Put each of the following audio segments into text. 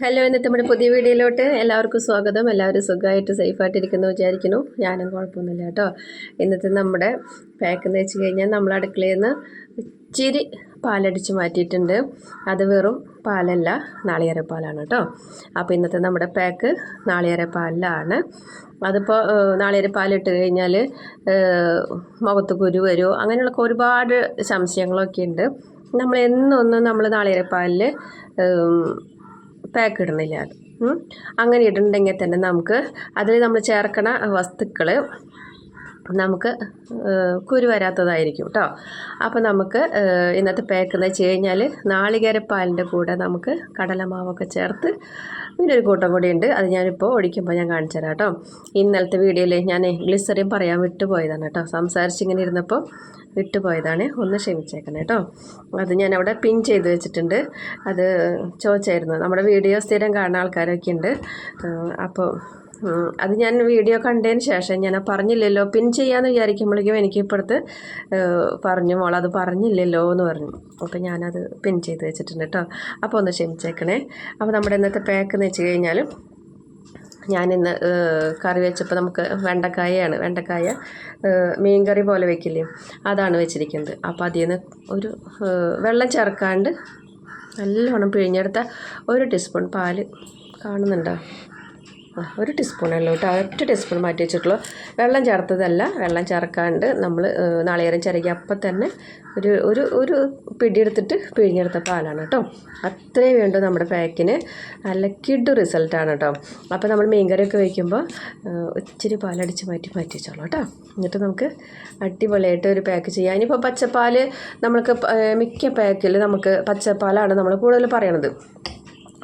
Hello ഇന്നത്തെ നമ്മുടെ പുതിയ വീഡിയോയിലോട്ട് എല്ലാവർക്കും സ്വാഗതം. എല്ലാവരും സുഖമായിട്ട് സേഫായിട്ടിരിക്കുന്നു വിചാരിക്കുന്നു. ഞാനും കുഴപ്പമൊന്നുമില്ല കേട്ടോ. ഇന്നത്തെ നമ്മുടെ പാക്ക് എന്ന് വെച്ച് കഴിഞ്ഞാൽ നമ്മൾ അടുക്കളയിൽ നിന്ന് ഇച്ചിരി പാലടിച്ച് മാറ്റിയിട്ടുണ്ട്. അത് വെറും പാലല്ല നാളികേരപ്പാലാണ് കേട്ടോ. അപ്പോൾ ഇന്നത്തെ നമ്മുടെ പാക്ക് നാളികേരപ്പാലിലാണ്. അതിപ്പോൾ നാളികേരപ്പാലിട്ട് കഴിഞ്ഞാൽ മുഖത്ത് കുരു വരുമോ അങ്ങനെയുള്ള ഒരുപാട് സംശയങ്ങളൊക്കെ ഉണ്ട്. നമ്മൾ എന്നൊന്നും നമ്മൾ നാളികേരപ്പാലിൽ പാക്ക് ഇടുന്നില്ല. അങ്ങനെ ഇടുന്നുണ്ടെങ്കിൽ തന്നെ നമുക്ക് അതിൽ നമ്മൾ ചേർക്കണ വസ്തുക്കൾ നമുക്ക് കുരു വരാത്തതായിരിക്കും കേട്ടോ അപ്പോൾ നമുക്ക് ഇന്നത്തെ പാക്ക് എന്ന് വെച്ച് കഴിഞ്ഞാൽ നാളികേരപ്പാലിന്റെ കൂടെ നമുക്ക് കടലമാവൊക്കെ ചേർത്ത് പിന്നെ ഒരു കൂട്ടം കൂടി ഉണ്ട്. അത് ഞാനിപ്പോൾ ഒഴിക്കുമ്പോൾ ഞാൻ കാണിച്ചു തരാം കേട്ടോ ഇന്നലത്തെ വീഡിയോയിൽ ഞാൻ ഗ്ലിസറിൻ പറയാൻ വിട്ടുപോയതാണ് കേട്ടോ സംസാരിച്ചിങ്ങനെ ഇരുന്നപ്പോൾ വിട്ടുപോയതാണ്. ഒന്ന് ക്ഷമിച്ചേക്കണം കേട്ടോ അത് ഞാൻ അവിടെ പിൻ ചെയ്ത് വെച്ചിട്ടുണ്ട്. അത് ചോദിച്ചായിരുന്നു. നമ്മുടെ വീഡിയോ സ്ഥിരം കാണുന്ന ആൾക്കാരൊക്കെ ഉണ്ട്. അപ്പോൾ അത് ഞാൻ വീഡിയോ കണ്ടതിന് ശേഷം ഞാൻ പറഞ്ഞില്ലല്ലോ. പിൻ ചെയ്യാമെന്ന് വിചാരിക്കുമ്പോഴേക്കും എനിക്ക് ഇപ്പോഴത്തെ പറഞ്ഞു മോൾ അത് പറഞ്ഞില്ലല്ലോ എന്ന് പറഞ്ഞു. അപ്പോൾ ഞാനത് പിൻ ചെയ്ത് വെച്ചിട്ടുണ്ട് കേട്ടോ അപ്പോൾ ഒന്ന് ക്ഷമിച്ചേക്കണേ. അപ്പോൾ നമ്മുടെ ഇന്നത്തെ പാക്ക് എന്ന് വെച്ച് കഴിഞ്ഞാൽ ഞാനിന്ന് കറി വെച്ചപ്പോൾ നമുക്ക് വെണ്ടക്കായയാണ്. വെണ്ടക്കായ മീൻ കറി പോലെ വെക്കില്ലേ? അതാണ് വെച്ചിരിക്കുന്നത്. അപ്പോൾ അതിൽ നിന്ന് ഒരു വെള്ളം ചേർക്കാണ്ട് നല്ലോണം പിഴിഞ്ഞെടുത്ത ഒരു ടീസ്പൂൺ പാൽ കാണുന്നുണ്ടോ? ആ ഒരു ടീസ്പൂണല്ലോ കേട്ടോ. ഒറ്റ ടീസ്പൂൺ മാറ്റി വെച്ചിട്ടുള്ളൂ. വെള്ളം ചേർത്തതല്ല. വെള്ളം ചേർക്കാണ്ട് നമ്മൾ നാളികേരം ചിരകി അപ്പം തന്നെ ഒരു ഒരു ഒരു പിടിയെടുത്തിട്ട് പിഴിഞ്ഞെടുത്ത പാലാണ് കേട്ടോ. അത്രയും വേണ്ടു നമ്മുടെ പാക്കിന്. നല്ല കിഡ് റിസൾട്ടാണ് കേട്ടോ. അപ്പോൾ നമ്മൾ മീൻകറിയൊക്കെ വയ്ക്കുമ്പോൾ ഇച്ചിരി പാലടിച്ച് മാറ്റി മാറ്റി വെച്ചോളൂ കേട്ടോ. എന്നിട്ട് നമുക്ക് അടിപൊളിയായിട്ട് ഒരു പാക്ക് ചെയ്യാം. ഇനിയിപ്പോൾ പച്ചപ്പാൽ നമുക്ക് മിക്ക പാക്കിൽ നമുക്ക് പച്ചപ്പാലാണ് നമ്മൾ കൂടുതൽ പറയണത്.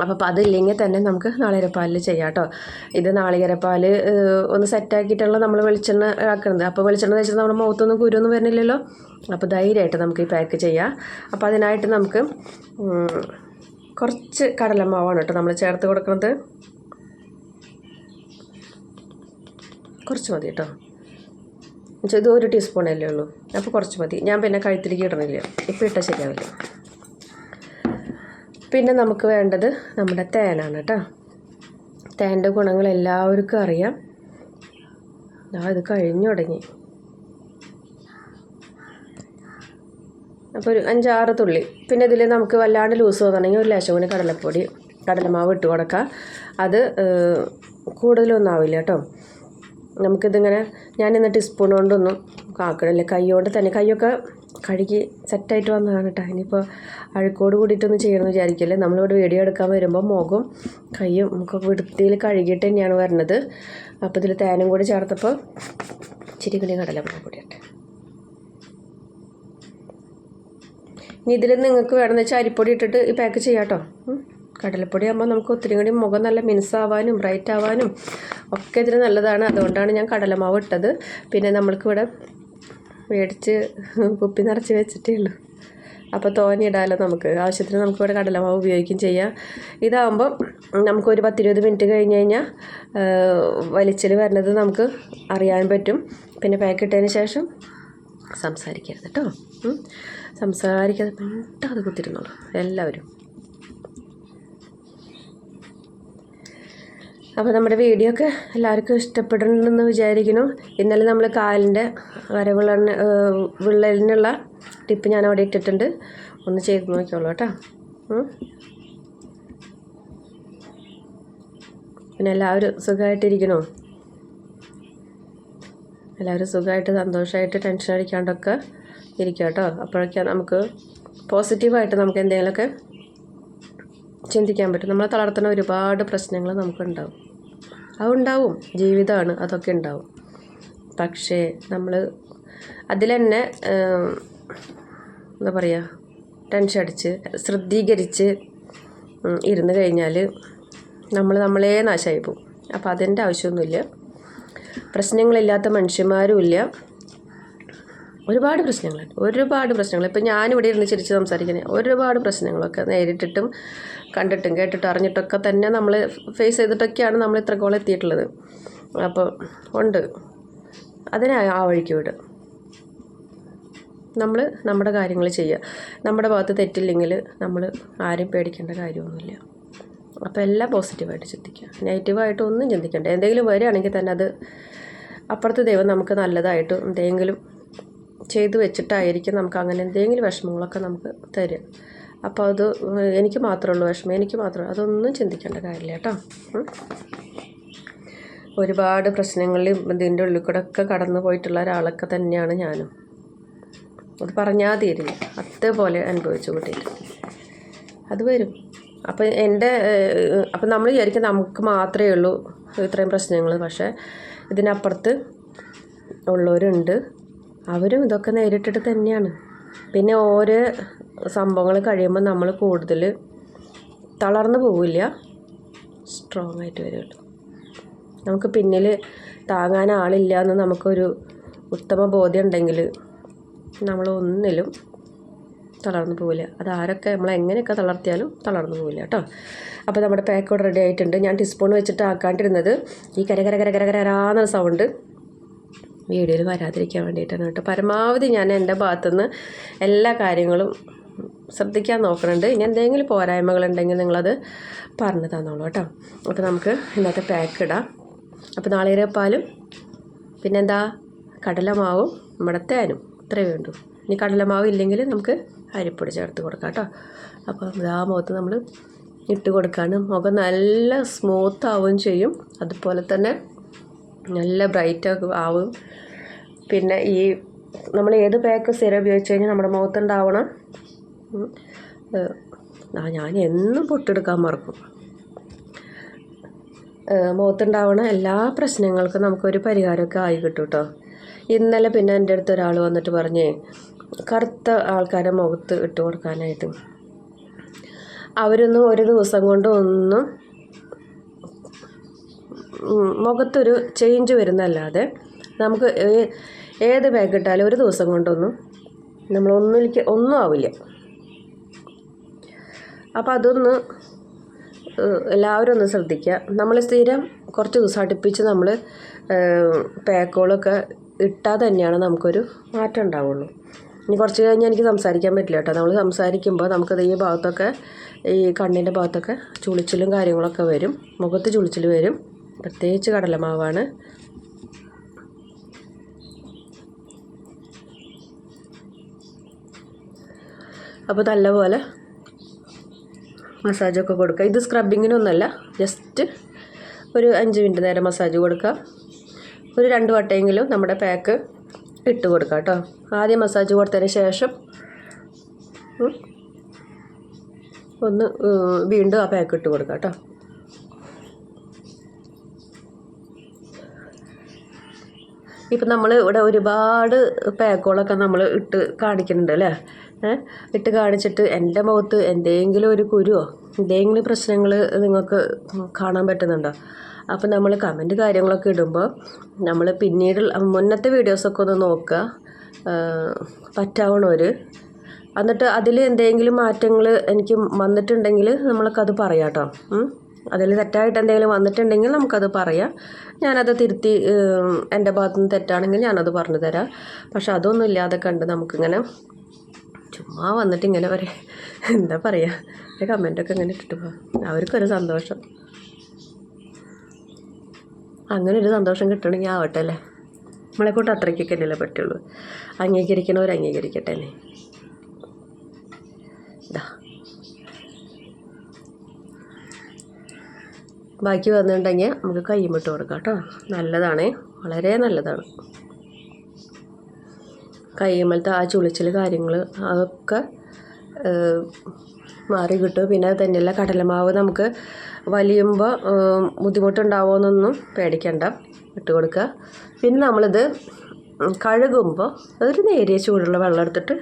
അപ്പോൾ അപ്പം അതില്ലെങ്കിൽ തന്നെ നമുക്ക് നാളികരപ്പാലിൽ ചെയ്യാം കേട്ടോ ഇത് നാളികരപ്പാൽ ഒന്ന് സെറ്റാക്കിയിട്ടുള്ള നമ്മൾ വെളിച്ചെണ്ണ ആക്കുന്നത് അപ്പോൾ വെളിച്ചെണ്ണ വെച്ചാൽ നമ്മുടെ മുഖത്തൊന്നും കുരുവൊന്നും വരുന്നില്ലല്ലോ അപ്പോൾ ധൈര്യമായിട്ട് നമുക്ക് ഈ പാക്ക് ചെയ്യാം. അപ്പോൾ അതിനായിട്ട് നമുക്ക് കുറച്ച് കടലമാവാണ് കേട്ടോ നമ്മൾ ചേർത്ത് കൊടുക്കുന്നത് കുറച്ച് മതി കേട്ടോ ഇത് ഒരു ടീസ്പൂണല്ലേ ഉള്ളൂ. അപ്പോൾ കുറച്ച് മതി. ഞാൻ പിന്നെ കഴുത്തിലേക്ക് ഇടണില്ല. ഇപ്പോൾ ഇട്ടാൽ ശരിയാവില്ല. പിന്നെ നമുക്ക് വേണ്ടത് നമ്മുടെ തേനാണ് കേട്ടോ തേന്റെ ഗുണങ്ങൾ എല്ലാവർക്കും അറിയാം. ഞാൻ ഇത് കഴിഞ്ഞു തുടങ്ങി. അപ്പോൾ ഒരു അഞ്ചാറ് തുള്ളി. പിന്നെ ഇതിൽ നമുക്ക് വല്ലാണ്ട് ലൂസ് തോന്നണമെങ്കിൽ ഒരു ലേശം കൂടി കടലപ്പൊടി കടലമാവ് ഇട്ട് കൊടുക്കുക അത് കൂടുതലൊന്നും ആവില്ല കേട്ടോ നമുക്കിതിങ്ങനെ ഞാൻ എന്നിട്ട് സ്പൂൺ കൊണ്ടൊന്നും കാക്കണില്ല. കൈ കൊണ്ട് തന്നെ. കൈയൊക്കെ കഴുകി സെറ്റായിട്ട് വന്നതാണ് കേട്ടോ. ഇനിയിപ്പോൾ അഴുക്കോട് കൂടിയിട്ടൊന്നും ചെയ്യണമെന്ന് വിചാരിക്കില്ല. നമ്മളിവിടെ വീഡിയോ എടുക്കാൻ വരുമ്പോൾ മുഖം കയ്യും നമുക്ക് വൃത്തിയിൽ കഴുകിയിട്ട് തന്നെയാണ് വരുന്നത് അപ്പോൾ ഇതിൽ തേനും കൂടി ചേർത്തപ്പോൾ ഇച്ചിരി കൂടി കടലപ്പൊടി കൂടി ഇട്ട്. ഇനി ഇതിൽ നിങ്ങൾക്ക് വേണമെന്ന് വെച്ചാൽ അരിപ്പൊടി ഇട്ടിട്ട് ഈ പാക്ക് ചെയ്യാം കേട്ടോ. കടലപ്പൊടി ആകുമ്പോൾ നമുക്ക് ഒത്തിരി കൂടി മുഖം നല്ല മിനുസാവാനും ബ്രൈറ്റ് ആവാനും ഒക്കെ ഇതിന് നല്ലതാണ്. അതുകൊണ്ടാണ് ഞാൻ കടലമാവ് ഇട്ടത്. പിന്നെ നമ്മൾക്കിവിടെ മേടിച്ച് കുപ്പി നിറച്ച് വെച്ചിട്ടേ ഉള്ളൂ. അപ്പോൾ തോന്നിയിടാമല്ലോ നമുക്ക്. ആവശ്യത്തിന് നമുക്ക് ഇവിടെ കടലമാവ് ഉപയോഗിക്കുകയും ചെയ്യാം. ഇതാകുമ്പോൾ നമുക്കൊരു പത്തിരുപത് മിനിറ്റ് കഴിഞ്ഞ് കഴിഞ്ഞാൽ വലിച്ചിൽ വരുന്നത് നമുക്ക് അറിയാൻ പറ്റും. പിന്നെ പാക്ക് ഇട്ടതിന് ശേഷം സംസാരിക്കരുത് കേട്ടോ. സംസാരിക്കാതെ പെട്ടെന്ന് കുത്തിരുന്നോളൂ. എല്ലാവരും. അപ്പോൾ നമ്മുടെ വീഡിയോ ഒക്കെ എല്ലാവർക്കും ഇഷ്ടപ്പെടുന്നുണ്ടെന്ന് വിചാരിക്കുന്നു. ഇന്നലെ നമ്മൾ കാലിന്റെ വരവിള വിള്ളലിനുള്ള ടിപ്പ് ഞാൻ അവിടെ ഇട്ടിട്ടുണ്ട്. ഒന്ന് ചെയ്ത് നോക്കിയോളൂ കേട്ടോ. പിന്നെ എല്ലാവരും സുഖമായിട്ടിരിക്കണോ? എല്ലാവരും സുഖമായിട്ട് സന്തോഷമായിട്ട് ടെൻഷൻ അടിക്കാണ്ടൊക്കെ ഇരിക്കുക കേട്ടോ. അപ്പോഴൊക്കെ നമുക്ക് പോസിറ്റീവായിട്ട് നമുക്ക് എന്തെങ്കിലുമൊക്കെ ചിന്തിക്കാൻ പറ്റും. നമ്മളെ തളർത്തുന്ന ഒരുപാട് പ്രശ്നങ്ങൾ നമുക്കുണ്ടാവും. അതുണ്ടാവും. ജീവിതമാണ് അതൊക്കെ ഉണ്ടാവും. പക്ഷേ നമ്മൾ അതിൽ തന്നെ എന്താ പറയുക ടെൻഷൻ അടിച്ച് ശ്രദ്ധീകരിച്ച് ഇരുന്ന് കഴിഞ്ഞാൽ നമ്മൾ നമ്മളേ നാശമായി പോകും. അപ്പോൾ അതിന്റെ ആവശ്യമൊന്നുമില്ല പ്രശ്നങ്ങളില്ലാത്ത മനുഷ്യന്മാരും ഇല്ല. ഒരുപാട് പ്രശ്നങ്ങളുണ്ട്. ഒരുപാട് പ്രശ്നങ്ങൾ. ഇപ്പം ഞാനിവിടെ ഇരുന്ന് ചിരിച്ച് സംസാരിക്കുന്നത് ഒരുപാട് പ്രശ്നങ്ങളൊക്കെ നേരിട്ടിട്ടും കണ്ടിട്ടും കേട്ടിട്ടും അറിഞ്ഞിട്ടൊക്കെ തന്നെ നമ്മൾ ഫേസ് ചെയ്തിട്ടൊക്കെയാണ് നമ്മൾ ഇത്രക്കോളം എത്തിയിട്ടുള്ളത്. അപ്പോൾ ഉണ്ട്. അതിനെ ആ വഴിക്ക് വിട്. നമ്മൾ നമ്മുടെ കാര്യങ്ങൾ ചെയ്യുക. നമ്മുടെ ഭാഗത്ത് തെറ്റില്ലെങ്കിൽ നമ്മൾ ആരും പേടിക്കേണ്ട കാര്യമൊന്നുമില്ല. അപ്പോൾ എല്ലാം പോസിറ്റീവായിട്ട് ചിന്തിക്കുക. നെഗറ്റീവായിട്ട് ഒന്നും ചിന്തിക്കണ്ട. എന്തെങ്കിലും വരികയാണെങ്കിൽ തന്നെ അത് അപ്പുറത്തെ ദൈവം നമുക്ക് നല്ലതായിട്ട് എന്തെങ്കിലും ചെയ്തു വെച്ചിട്ടായിരിക്കും നമുക്ക് അങ്ങനെ എന്തെങ്കിലും വിഷമങ്ങളൊക്കെ നമുക്ക് തരും. അപ്പോൾ അത് എനിക്ക് മാത്രമേ ഉള്ളൂ വിഷമം. എനിക്ക് മാത്രമേ അതൊന്നും ചിന്തിക്കേണ്ട കാര്യമില്ല കേട്ടോ. ഒരുപാട് പ്രശ്നങ്ങളിൽ ഇതിന്റെ ഉള്ളിൽ കൂടെ ഒക്കെ കടന്നു പോയിട്ടുള്ള ഒരാളൊക്കെ തന്നെയാണ് ഞാനും. അത് പറഞ്ഞാൽ തീരില്ല. അതേപോലെ അനുഭവിച്ചു കൂട്ടിയിട്ട്. അത് വരും. അപ്പം എന്റെ അപ്പം നമ്മൾ വിചാരിക്കും നമുക്ക് മാത്രമേ ഉള്ളൂ ഇത്രയും പ്രശ്നങ്ങൾ. പക്ഷേ ഇതിനപ്പുറത്ത് ഉള്ളവരുണ്ട്. അവരും ഇതൊക്കെ നേരിട്ടിട്ട് തന്നെയാണ് പിന്നെ ഓരോ സംഭവങ്ങൾ കഴിയുമ്പോൾ നമ്മൾ കൂടുതൽ തളർന്നു പോവില്ല സ്ട്രോങ് ആയിട്ട് വരുള്ളൂ നമുക്ക് പിന്നിൽ താങ്ങാൻ ആളില്ല എന്ന് നമുക്കൊരു ഉത്തമ ബോധ്യം ഉണ്ടെങ്കിൽ നമ്മൾ ഒന്നിലും തളർന്നു പോവില്ല അത് ആരൊക്കെ നമ്മൾ എങ്ങനെയൊക്കെ തളർത്തിയാലും തളർന്നു പോവില്ല കേട്ടോ അപ്പോൾ നമ്മുടെ പാക്കോട് റെഡി ആയിട്ടുണ്ട് ഞാൻ ടീസ്പൂൺ വെച്ചിട്ട് ആക്കാണ്ടിരുന്നത് ഈ കര കര കര കര കരാന്ന സൗണ്ട് വീഡിയോയിൽ വരാതിരിക്കാൻ വേണ്ടിയിട്ടാണ് കേട്ടോ. പരമാവധി ഞാൻ എന്റെ ഭാഗത്തുനിന്ന് എല്ലാ കാര്യങ്ങളും ശ്രദ്ധിക്കാൻ നോക്കുന്നുണ്ട്. ഇനി എന്തെങ്കിലും പോരായ്മകളുണ്ടെങ്കിൽ നിങ്ങളത് പറഞ്ഞു തന്നോളൂ കേട്ടോ. അപ്പോൾ നമുക്ക് ഇന്നത്തെ പാക്ക് ഇടാം. അപ്പോൾ നാളികേരപ്പാലും പിന്നെന്താ? കടലമാവും നമ്മുടെ തേനും ഇത്രയേ വേണ്ടൂ ഇനി കടലമാവ് ഇല്ലെങ്കിൽ നമുക്ക് അരിപ്പൊടി ചേർത്ത് കൊടുക്കാം കേട്ടോ. അപ്പോൾ ആ മുഖത്ത് നമ്മൾ ഇട്ട് കൊടുക്കാണ്. മുഖം നല്ല സ്മൂത്ത് ആവുകയും ചെയ്യും. അതുപോലെ തന്നെ നല്ല ബ്രൈറ്റ് ആവും. പിന്നെ ഈ നമ്മൾ ഏത് പാക്ക് സ്ഥിരം ഉപയോഗിച്ച് കഴിഞ്ഞാൽ നമ്മുടെ മുഖത്തുണ്ടാവണം. ആ ഞാൻ എന്നും പൊട്ടെടുക്കാൻ മറക്കും. മുഖത്തുണ്ടാവണ എല്ലാ പ്രശ്നങ്ങൾക്കും നമുക്കൊരു പരിഹാരമൊക്കെ ആയി കിട്ടും കേട്ടോ ഇന്നലെ പിന്നെ എന്റെ അടുത്ത് ഒരാൾ വന്നിട്ട് പറഞ്ഞേ കറുത്ത ആൾക്കാരെ മുഖത്ത് ഇട്ട് കൊടുക്കാനായിട്ട്. അവരൊന്നും ഒരു ദിവസം കൊണ്ട് ഒന്നും ഉം, മുഖത്തൊരു ചേഞ്ച് വരുന്നല്ലാതെ നമുക്ക് ഏത് ബാഗ് ഇട്ടാലും ഒരു ദിവസം കൊണ്ടൊന്നും നമ്മളൊന്നിലേക്ക് ഒന്നും ആവില്ല. അപ്പോൾ അതൊന്ന് എല്ലാവരും ഒന്ന് ശ്രദ്ധിക്കുക. നമ്മൾ സ്ഥിരം കുറച്ച് ദിവസം അടുപ്പിച്ച് നമ്മൾ പാക്കുകളൊക്കെ ഇട്ടാൽ തന്നെയാണ് നമുക്കൊരു മാറ്റം ഉണ്ടാവുള്ളൂ. ഇനി കുറച്ച് കഴിഞ്ഞാൽ എനിക്ക് സംസാരിക്കാൻ പറ്റില്ല കേട്ടോ. നമ്മൾ സംസാരിക്കുമ്പോൾ നമുക്കത് ഈ ഭാഗത്തൊക്കെ ഈ കണ്ണിന്റെ ഭാഗത്തൊക്കെ ചുളിച്ചിലും കാര്യങ്ങളൊക്കെ വരും. മുഖത്ത് ചുളിച്ചിൽ വരും. പ്രത്യേകിച്ച് കടലമാവാണ്. അപ്പോൾ നല്ലപോലെ മസാജൊക്കെ കൊടുക്കുക. ഇത് സ്ക്രബിങ്ങിനൊന്നുമല്ല ജസ്റ്റ് ഒരു അഞ്ച് മിനിറ്റ് നേരം മസാജ് കൊടുക്കുക. ഒരു രണ്ട് വട്ടമെങ്കിലും നമ്മുടെ പാക്ക് ഇട്ട് കൊടുക്കുക കേട്ടോ. ആദ്യം മസാജ് കൊടുത്തതിന് ശേഷം ഒന്ന് വീണ്ടും ആ പാക്ക് ഇട്ട് കൊടുക്കുക കേട്ടോ. ഇപ്പം നമ്മൾ ഇവിടെ ഒരുപാട് പാക്കുകളൊക്കെ നമ്മൾ ഇട്ട് കാണിക്കുന്നുണ്ട് അല്ലേ? ഇട്ട് കാണിച്ചിട്ട് എന്റെ മുഖത്ത് എന്തെങ്കിലും ഒരു കുരുവോ എന്തെങ്കിലും പ്രശ്നങ്ങൾ നിങ്ങൾക്ക് കാണാൻ പറ്റുന്നുണ്ടോ? അപ്പം നമ്മൾ കമന്റ് കാര്യങ്ങളൊക്കെ ഇടുമ്പോൾ നമ്മൾ പിന്നീട് മുന്നത്തെ വീഡിയോസൊക്കെ ഒന്ന് നോക്കുക പറ്റാവണവർ എന്നിട്ട് അതിൽ എന്തെങ്കിലും മാറ്റങ്ങൾ എനിക്ക് വന്നിട്ടുണ്ടെങ്കിൽ നമ്മൾക്കത് പറയാം കേട്ടോ അതിൽ തെറ്റായിട്ട് എന്തെങ്കിലും വന്നിട്ടുണ്ടെങ്കിൽ നമുക്കത് പറയാം. ഞാനത് തിരുത്തി എന്റെ ഭാഗത്തുനിന്ന് തെറ്റാണെങ്കിൽ ഞാനത് പറഞ്ഞു തരാം. പക്ഷെ അതൊന്നും ഇല്ലാതെ കണ്ട് നമുക്കിങ്ങനെ ചുമ്മാ വന്നിട്ട് ഇങ്ങനെ വരെ എന്താ പറയുക കമന്റൊക്കെ ഇങ്ങനെ ഇട്ടിട്ട് പോകാം അവർക്കൊരു സന്തോഷം. അങ്ങനെ ഒരു സന്തോഷം കിട്ടണമെങ്കിൽ ആവട്ടെ അല്ലേ? നമ്മളെക്കൊണ്ട് അത്രയ്ക്കൊക്കെ അല്ലേ പറ്റുള്ളൂ? അംഗീകരിക്കണവർ അംഗീകരിക്കട്ടെ അല്ലേ? ബാക്കി വന്നിട്ടുണ്ടെങ്കിൽ നമുക്ക് കൈമിട്ട് കൊടുക്കാം കേട്ടോ. നല്ലതാണ്. വളരെ നല്ലതാണ്. കൈമലത്തെ ആ ചുളിച്ചിൽ കാര്യങ്ങൾ അതൊക്കെ മാറി കിട്ടും. പിന്നെ തന്നെയല്ല കടലമാവ് നമുക്ക് വലിയുമ്പോൾ ബുദ്ധിമുട്ടുണ്ടാവുമെന്നൊന്നും പേടിക്കണ്ട. ഇട്ട് കൊടുക്കുക. പിന്നെ നമ്മളിത് കഴുകുമ്പോൾ ഒരു നേരിയ ചൂടുള്ള വെള്ളം എടുത്തിട്ട്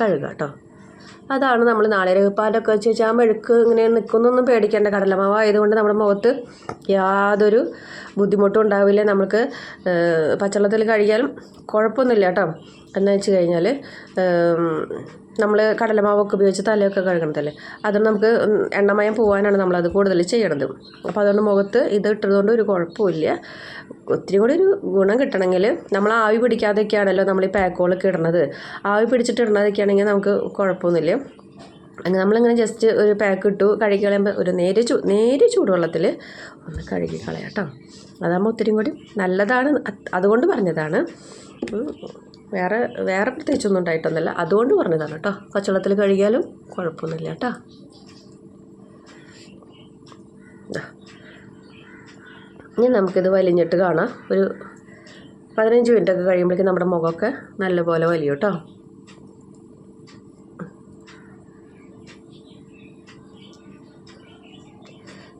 കഴുകാം കേട്ടോ. അതാണ് നമ്മൾ നാളെ പാലൊക്കെ വെച്ച് വെച്ചാൽ ആ മെഴുക്ക് ഇങ്ങനെ നിൽക്കുന്നൊന്നും പേടിക്കേണ്ട. കടലമാവ് ആയതുകൊണ്ട് നമ്മുടെ മുഖത്ത് യാതൊരു ബുദ്ധിമുട്ടും ഉണ്ടാവില്ല. നമുക്ക് പച്ചവെള്ളത്തിൽ കഴുകിയാലും കുഴപ്പമൊന്നുമില്ല കേട്ടോ. എന്ന് വെച്ച് കഴിഞ്ഞാൽ നമ്മൾ കടലമാവൊക്കെ ഉപയോഗിച്ച് തലയൊക്കെ കഴുകണതല്ലേ? അത് നമുക്ക് എണ്ണമയം പോകാനാണ് നമ്മളത് കൂടുതൽ ചെയ്യണത്. അപ്പോൾ അതുകൊണ്ട് മുഖത്ത് ഇത് ഇട്ടതുകൊണ്ട് ഒരു കുഴപ്പമില്ല. ഒത്തിരി കൂടി ഒരു ഗുണം കിട്ടണമെങ്കിൽ നമ്മൾ ആവി പിടിക്കാതെയൊക്കെയാണല്ലോ നമ്മൾ ഈ പാക്കോളൊക്കെ ഇടണത്. ആവി പിടിച്ചിട്ട് ഇടണതൊക്കെ ആണെങ്കിൽ നമുക്ക് കുഴപ്പമൊന്നുമില്ല. അങ്ങനെ നമ്മളിങ്ങനെ ജസ്റ്റ് ഒരു പാക്ക് ഇട്ടു കഴുകി കളയുമ്പോൾ ഒരു നേരെ ചൂ നേരെ ചൂടുവെള്ളത്തിൽ ഒന്ന് കഴുകി കളയാം കേട്ടോ അതാകുമ്പോൾ ഒത്തിരി കൂടി നല്ലതാണ്. അതുകൊണ്ട് പറഞ്ഞതാണ്. വേറെ വേറെ പ്രത്യേകിച്ചൊന്നും ഉണ്ടായിട്ടൊന്നുമില്ല. അതുകൊണ്ട് പറഞ്ഞതാണ് കേട്ടോ. പച്ചവെള്ളത്തിൽ കഴുകിയാലും കുഴപ്പമൊന്നുമില്ല കേട്ടോ. ഇനി നമുക്കിത് വലിഞ്ഞിട്ട് കാണാം. ഒരു പതിനഞ്ച് മിനിറ്റ് ഒക്കെ കഴിയുമ്പോഴേക്കും നമ്മുടെ മുഖമൊക്കെ നല്ലപോലെ വലിയും കേട്ടോ.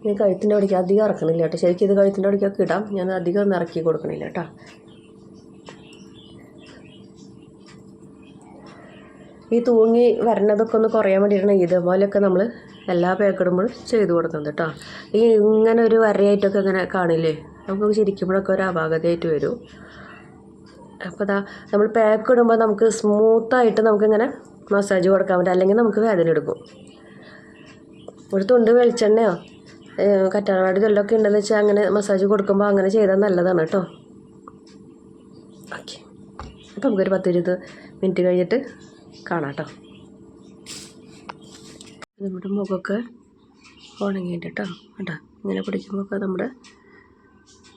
ഞാൻ കഴുത്തിന്റെ അവിടേക്ക് അധികം ഇറക്കണില്ല കേട്ടോ. ശരിക്കും ഇത് കഴുത്തിന്റെ അവിടേക്കൊക്കെ ഇടാം. ഞാൻ അധികം ഒന്നും ഇറക്കി കൊടുക്കണില്ല കേട്ടോ. ഈ തൂങ്ങി വരണതൊക്കെ ഒന്ന് കുറയാൻ വേണ്ടിയിട്ടാണ് ഇതുപോലെയൊക്കെ നമ്മൾ എല്ലാ പേക്കിടുമ്പോഴും ചെയ്ത് കൊടുക്കുന്നത് കേട്ടോ. ഈ ഇങ്ങനെ ഒരു വരയായിട്ടൊക്കെ ഇങ്ങനെ കാണില്ലേ? നമുക്ക് ചിരിക്കുമ്പോഴൊക്കെ ഒരു അപാകതയായിട്ട് വരും. അപ്പോൾ ഇതാ നമ്മൾ പാക്ക് ഇടുമ്പോൾ നമുക്ക് സ്മൂത്തായിട്ട് നമുക്കിങ്ങനെ മസാജ് കൊടുക്കാൻ പറ്റും. അല്ലെങ്കിൽ നമുക്ക് വേദന എടുക്കും. ഒരു തുണ്ട് വെളിച്ചെണ്ണയോ കറ്റാർവാടി ഇതെല്ലൊക്കെ ഉണ്ടെന്ന് വെച്ചാൽ അങ്ങനെ മസാജ് കൊടുക്കുമ്പോൾ അങ്ങനെ ചെയ്താൽ നല്ലതാണ് കേട്ടോ. ഓക്കെ. അപ്പോൾ നമുക്കൊരു പത്തിരുപത് മിനിറ്റ് കഴിഞ്ഞിട്ട് കാണാം കേട്ടോ നമ്മുടെ മുഖമൊക്കെ ഉണങ്ങിയിട്ട് കേട്ടോ കേട്ടോ ഇങ്ങനെ പിടിക്കുമ്പോൾ നമ്മുടെ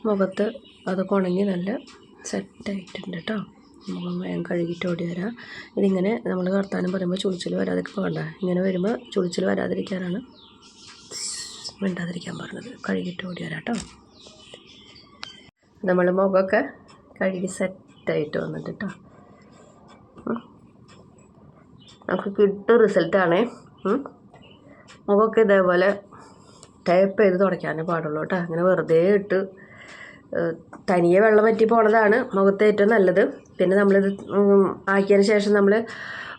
മുഖത്ത് അതൊക്കെ ഉണങ്ങി നല്ല സെറ്റായിട്ടുണ്ട് കേട്ടോ മുഖം വേഗം കഴുകിയിട്ട് ഓടി വരാം. ഇതിങ്ങനെ നമ്മൾ വർത്താനം പറയുമ്പോൾ ചുളിച്ചിൽ വരാതിരിക്കുക വേണ്ട ഇങ്ങനെ വരുമ്പോൾ ചുളിച്ചിൽ വരാതിരിക്കാനാണ് മിണ്ടാതിരിക്കാൻ പറഞ്ഞത്. കഴുകിയിട്ട് ഓടി വരാം കേട്ടോ നമ്മൾ മുഖമൊക്കെ കഴുകി സെറ്റായിട്ട് വന്നിട്ട് കേട്ടോ. നമുക്ക് കിട്ടും റിസൾട്ടാണേ മുഖമൊക്കെ ഇതേപോലെ ടൈപ്പ് ചെയ്ത് തുടയ്ക്കാനേ പാടുള്ളൂ കേട്ടോ. അങ്ങനെ വെറുതെ ഇട്ട് തനിയെ വെള്ളം വറ്റി പോണതാണ് മുഖത്ത് ഏറ്റവും നല്ലത്. പിന്നെ നമ്മളിത് ആക്കിയതിന് ശേഷം നമ്മൾ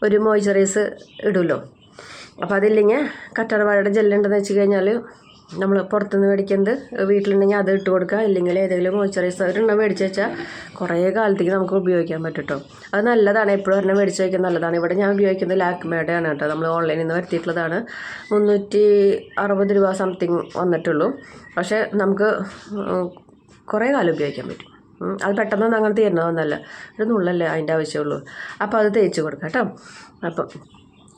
ഒരു മോയ്സ്ചറൈസ് ഇടുമല്ലോ അപ്പോൾ അതില്ലെങ്കിൽ കറ്റാർവാഴയുടെ ജെല്ലുണ്ടെന്ന് വെച്ച് കഴിഞ്ഞാൽ നമ്മൾ പുറത്തുനിന്ന് മേടിക്കുന്നത് വീട്ടിലുണ്ടെങ്കിൽ അത് ഇട്ട് കൊടുക്കുക. ഇല്ലെങ്കിൽ ഏതെങ്കിലും മോയ്സ്ചറൈസർ ഒരെണ്ണം മേടിച്ച് വെച്ചാൽ കുറേ കാലത്തേക്ക് നമുക്ക് ഉപയോഗിക്കാൻ പറ്റും കേട്ടോ അത് നല്ലതാണ്. എപ്പോഴും ഒരെണ്ണം മേടിച്ച് വയ്ക്കുന്നത് നല്ലതാണ്. ഇവിടെ ഞാൻ ഉപയോഗിക്കുന്നത് ലാക്മേയുടെ ആണ് കേട്ടോ. നമ്മൾ ഓൺലൈനിൽ നിന്ന് വരുത്തിയിട്ടുള്ളതാണ്. മുന്നൂറ്റി അറുപത് രൂപ സംതിങ് വന്നിട്ടുള്ളൂ. പക്ഷേ നമുക്ക് കുറേ കാലം ഉപയോഗിക്കാൻ പറ്റും. അത് പെട്ടെന്നൊന്നും അങ്ങനെ തീരണമെന്നല്ല ഒരു നുള്ളല്ലേ അതിന്റെ ആവശ്യമുള്ളൂ. അപ്പോൾ അത് തേച്ച് കൊടുക്കാം കേട്ടോ. അപ്പം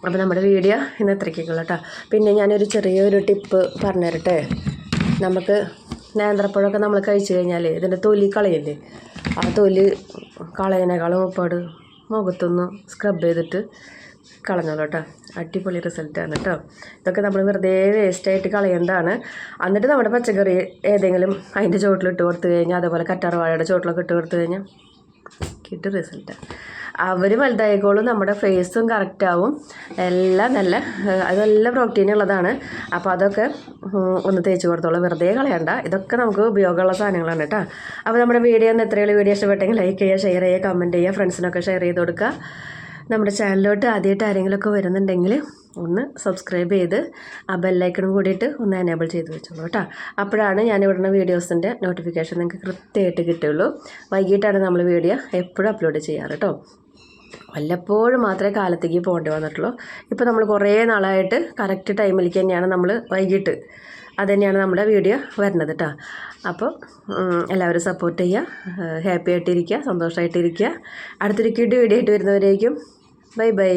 അപ്പോൾ നമ്മുടെ വീഡിയോ ഇന്ന് ഇത്രയ്ക്കുള്ളൂ കേട്ടോ. പിന്നെ ഞാനൊരു ചെറിയൊരു ടിപ്പ് പറഞ്ഞു തരട്ടെ നമുക്ക് നേന്ത്രപ്പഴമൊക്കെ നമ്മൾ കഴിച്ചു കഴിഞ്ഞാൽ ഇതിന്റെ തൊലി കളയില്ലേ? ആ തൊലി കളയനേക്കാളും ഉപ്പാട് മുഖത്തൊന്ന് സ്ക്രബ് ചെയ്തിട്ട് കളഞ്ഞോളൂ കേട്ടോ. അടിപൊളി റിസൾട്ടാണ് കേട്ടോ. ഇതൊക്കെ നമ്മൾ വെറുതെ വേസ്റ്റായിട്ട് കളയേണ്ടതാണ്. എന്നിട്ട് നമ്മുടെ പച്ചക്കറി ഏതെങ്കിലും അതിന്റെ ചോട്ടിലിട്ട് കൊടുത്തു കഴിഞ്ഞാൽ അതേപോലെ കറ്റാർവാഴയുടെ ചോട്ടിലൊക്കെ ഇട്ട് കൊടുത്തു കഴിഞ്ഞാൽ കിട്ടും റിസൾട്ട് അവർ വലുതായിക്കോളും നമ്മുടെ ഫേസും കറക്റ്റാവും എല്ലാം നല്ല അത് പ്രോട്ടീൻ ഉള്ളതാണ്. അപ്പോൾ അതൊക്കെ ഒന്ന് തേച്ച് കൊടുത്തോളൂ. വെറുതെ കളയണ്ട. ഇതൊക്കെ നമുക്ക് ഉപയോഗമുള്ള സാധനങ്ങളാണ് കേട്ടോ. അപ്പോൾ നമ്മുടെ വീഡിയോ ഒന്ന് എത്രയുള്ള വീഡിയോ ഇഷ്ടപ്പെട്ടെങ്കിൽ ലൈക്ക് ചെയ്യുക ഷെയർ ചെയ്യുക കമന്റ് ചെയ്യുക ഫ്രണ്ട്സിനൊക്കെ ഷെയർ ചെയ്ത് കൊടുക്കുക. നമ്മുടെ ചാനലിലോട്ട് ആദ്യമായിട്ട് ആരെങ്കിലുമൊക്കെ വരുന്നുണ്ടെങ്കിൽ ഒന്ന് സബ്സ്ക്രൈബ് ചെയ്ത് ആ ബെല്ലൈക്കണും കൂടിയിട്ട് ഒന്ന് എനേബിൾ ചെയ്ത് വെച്ചോളൂ കേട്ടോ. അപ്പോഴാണ് ഞാൻ ഇവിടുന്ന വീഡിയോസിന്റെ നോട്ടിഫിക്കേഷൻ നിങ്ങൾക്ക് കൃത്യമായിട്ട് കിട്ടുള്ളൂ. വൈകിട്ടാണ് നമ്മൾ വീഡിയോ എപ്പോഴും അപ്ലോഡ് ചെയ്യാറ് കേട്ടോ. വല്ലപ്പോഴും മാത്രമേ കാലത്തേക്ക് പോകേണ്ടി വന്നിട്ടുള്ളൂ. ഇപ്പോൾ നമ്മൾ കുറേ നാളായിട്ട് കറക്റ്റ് ടൈമിലേക്ക് തന്നെയാണ് നമ്മൾ വൈകിട്ട് അത് തന്നെയാണ് നമ്മുടെ വീഡിയോ വരുന്നത് കേട്ടോ. അപ്പോൾ എല്ലാവരും സപ്പോർട്ട് ചെയ്യുക ഹാപ്പി ആയിട്ടിരിക്കുക സന്തോഷമായിട്ടിരിക്കുക അടുത്തൊരു കിഡ് വീഡിയോ ആയിട്ട് വരുന്നവരേക്കും. Bye bye